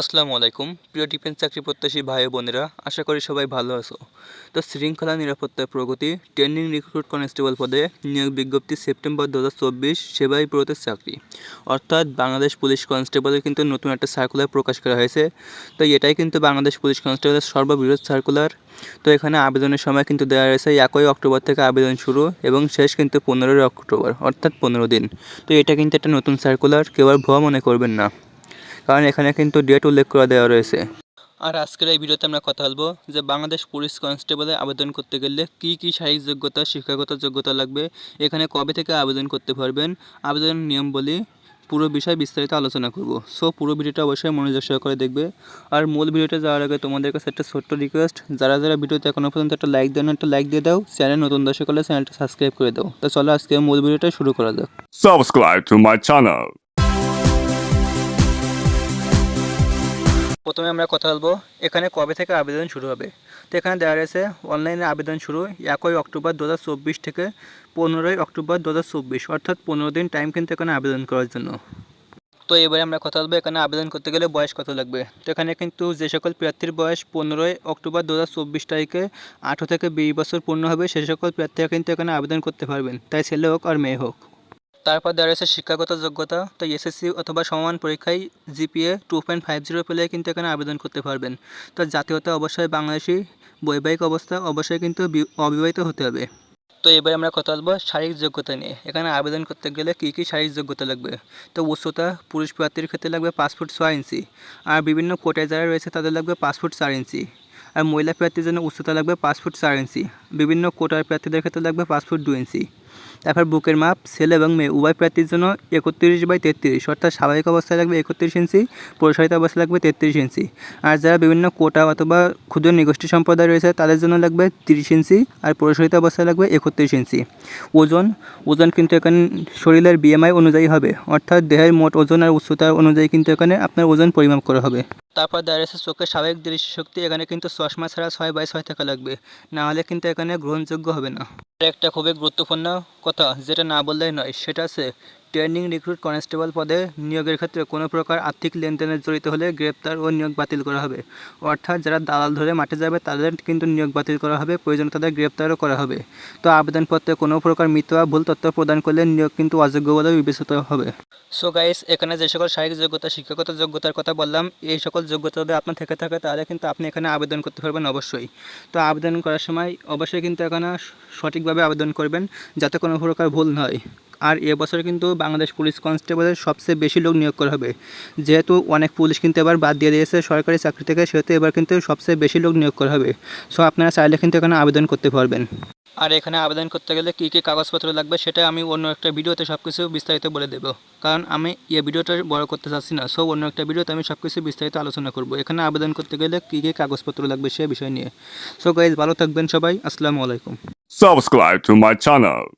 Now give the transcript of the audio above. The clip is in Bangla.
আসসালামু আলাইকুম। প্রিয় ডিফেন্স চাকরি প্রত্যাশী ভাই বোনেরা, আশা করি সবাই ভালো আছো। তো শৃঙ্খলা নিরাপত্তার প্রগতি, ট্রেনিং রিক্রুট কনস্টেবল পদে নিয়োগ বিজ্ঞপ্তি সেপ্টেম্বর দু চব্বিশ, সেবাই প্রতের চাকরি। অর্থাৎ বাংলাদেশ পুলিশ কনস্টেবলের কিন্তু নতুন একটা সার্কুলার প্রকাশ করা হয়েছে। তো এটাই কিন্তু বাংলাদেশ পুলিশ কনস্টেবলের সর্ববৃহৎ সার্কুলার তো এখানে আবেদনের সময় কিন্তু দেওয়া রয়েছে, একই অক্টোবর থেকে আবেদন শুরু এবং শেষ কিন্তু পনেরোই অক্টোবর, অর্থাৎ পনেরো দিন। তো এটা কিন্তু একটা নতুন সার্কুলার কেউ আর ভুয়া মনে করবেন না। কারণ এখানে কিন্তু ডেট উল্লেখ করে দেওয়া রয়েছে। আর আজকের এই ভিডিওতে আমরা কথা বলব যে বাংলাদেশ পুলিশ কনস্টেবলে আবেদন করতে গেলে কি কি শারীরিক যোগ্যতা শিক্ষাগত যোগ্যতা লাগবে এখানে কবে থেকে আবেদন করতে পারবেন আবেদনের নিয়ম বলি পুরো বিষয় বিস্তারিত আলোচনা করব। সো পুরো ভিডিওটা অবশ্যই মনোযোগ সহকারে দেখবে। আর মূল ভিডিওটা যাওয়ার আগে তোমাদের কাছে একটা ছোট্ট রিকোয়েস্ট যারা যারা ভিডিওতে এখনও পর্যন্ত একটা লাইক দেন একটা লাইক দিয়ে দাও চ্যানেল নতুন দর্শক হলে চ্যানেলটা সাবস্ক্রাইব করে দাও। তো চলো আজকে মূল ভিডিওটা শুরু করা যাক। Subscribe to my channel. প্রথমে আমরা কথা বলব, এখানে কবে থেকে আবেদন শুরু হবে? তো এখানে দেওয়া রয়েছে, অনলাইনে আবেদন শুরু একই অক্টোবর দু হাজার চব্বিশ থেকে পনেরোই অক্টোবর দু হাজার চব্বিশ, অর্থাৎ পনেরো দিন টাইম কিন্তু এখানে আবেদন করার জন্য। তো এবারে আমরা কথা বলব, এখানে আবেদন করতে গেলে বয়স কত লাগবে? তো এখানে কিন্তু যে সকল প্রার্থীর বয়স পনেরোই অক্টোবর দু হাজার চব্বিশ তারিখে আঠেরো থেকে বিশ বছর পূর্ণ হবে, সে সকল প্রার্থীরা কিন্তু এখানে আবেদন করতে পারবেন, তাই ছেলে হোক আর মেয়ে হোক। তারপর দেওয়া রয়েছে শিক্ষাগত যোগ্যতা, তো এসএসসি অথবা সমান পরীক্ষায় GPA two point five zero পেলে কিন্তু এখানে আবেদন করতে পারবেন। তো জাতীয়তা অবশ্যই বাংলাদেশি, বৈবাহিক অবস্থা অবশ্যই কিন্তু অবিবাহিত হতে হবে। তো এবার আমরা কথা বলব শারীরিক যোগ্যতা নিয়ে। এখানে আবেদন করতে গেলে কী কী শারীরিক যোগ্যতা লাগবে? তো উচ্চতা, পুরুষ প্রার্থীর ক্ষেত্রে লাগবে পাঁচ ফুট ছয় ইঞ্চি। আর বিভিন্ন কোটায় যারা রয়েছে তাদের লাগবে পাঁচ ফুট চার ইঞ্চি। আর মহিলা প্রার্থীর জন্য উচ্চতা লাগবে পাঁচ ফুট চার ইঞ্চি। বিভিন্ন কোটার প্রার্থীদের ক্ষেত্রে লাগবে পাঁচ ফুট দু ইঞ্চি। তারপর বুকের মাপ ছেলে এবং মেয়ে, উভয় প্রার্থীর জন্য একত্রিশ বাই তেত্রিশ, অর্থাৎ স্বাভাবিক অবস্থায় লাগবে একত্রিশ ইঞ্চি, প্রসারিত অবস্থায় লাগবে তেত্রিশ ইঞ্চি। আর যারা বিভিন্ন কোটা অথবা ক্ষুদ্র নিগোষ্ঠী সম্প্রদায় রয়েছে, তাদের জন্য লাগবে তিরিশ ইঞ্চি, আর প্রসারিত অবস্থায় লাগবে একত্রিশ ইঞ্চি। ওজন ওজন কিন্তু এখানে শরীরের বিএমআই অনুযায়ী হবে, অর্থাৎ দেহের মোট ওজন আর উচ্চতা অনুযায়ী কিন্তু এখানে আপনার ওজন পরিমাপ করা হবে। তারপর দেখা যাচ্ছে চোখের স্বাভাবিক দৃষ্টিশক্তি, এখানে কিন্তু চশমা ছাড়া ছয় বাই ছয় থাকা লাগবে, না হলে কিন্তু এখানে গ্রহণযোগ্য হবে না। একটা খুবই গুরুত্বপূর্ণ কথা যেটা না বললেই নয় সেটা আছে ট্রেনিং রিক্রুট কনস্টেবল পদে নিয়োগের ক্ষেত্রে কোনো প্রকার আর্থিক লেনদেনে জড়িত হলে গ্রেপ্তার ও নিয়োগ বাতিল করা হবে। অর্থাৎ যারা দালাল ধরে মাঠে যাবে, তাদের কিন্তু নিয়োগ বাতিল করা হবে, প্রয়োজন তাদের গ্রেপ্তারও করা হবে। তো আবেদনপত্রে কোনো প্রকার মিথ্যা বা ভুল তথ্য প্রদান করলে নিয়োগ কিন্তু অযোগ্য বলে বিবেচিত হবে। সো গাইস এখানে যে সকল শারীরিক যোগ্যতা, শিক্ষাগত যোগ্যতার কথা বললাম, এই সকল যোগ্যতা যদি আপনার থেকে থাকে, তাহলে কিন্তু আপনি এখানে আবেদন করতে পারবেন অবশ্যই। তো আবেদন করার সময় অবশ্যই কিন্তু এখানে সঠিকভাবে আবেদন করবেন, যাতে কোনো প্রকার ভুল না হয়। আর এবছর কিন্তু বাংলাদেশ পুলিশ কনস্টেবলের সবচেয়ে বেশি লোক নিয়োগ করা হবে। যেহেতু অনেক পুলিশ কিন্তু এবার বাদ দিয়ে দিয়েছে সরকারি চাকরি থেকে সেহেতু এবার কিন্তু সবচেয়ে বেশি লোক নিয়োগ করা হবে। সো আপনারা চাইলে কিন্তু এখানে আবেদন করতে পারবেন। আর এখানে আবেদন করতে গেলে কী কী কাগজপত্র লাগবে সেটা আমি অন্য একটা ভিডিওতে সব কিছু বিস্তারিত বলে দেবো। কারণ আমি এই ভিডিওটা বড় করতে চাচ্ছি না। সো অন্য একটা ভিডিওতে আমি সব কিছু বিস্তারিত আলোচনা করব। এখানে আবেদন করতে গেলে কী কী কাগজপত্র লাগবে সে বিষয় নিয়ে। সো গাইজ ভালো থাকবেন সবাই। আসসালামু আলাইকুম। Subscribe to my channel.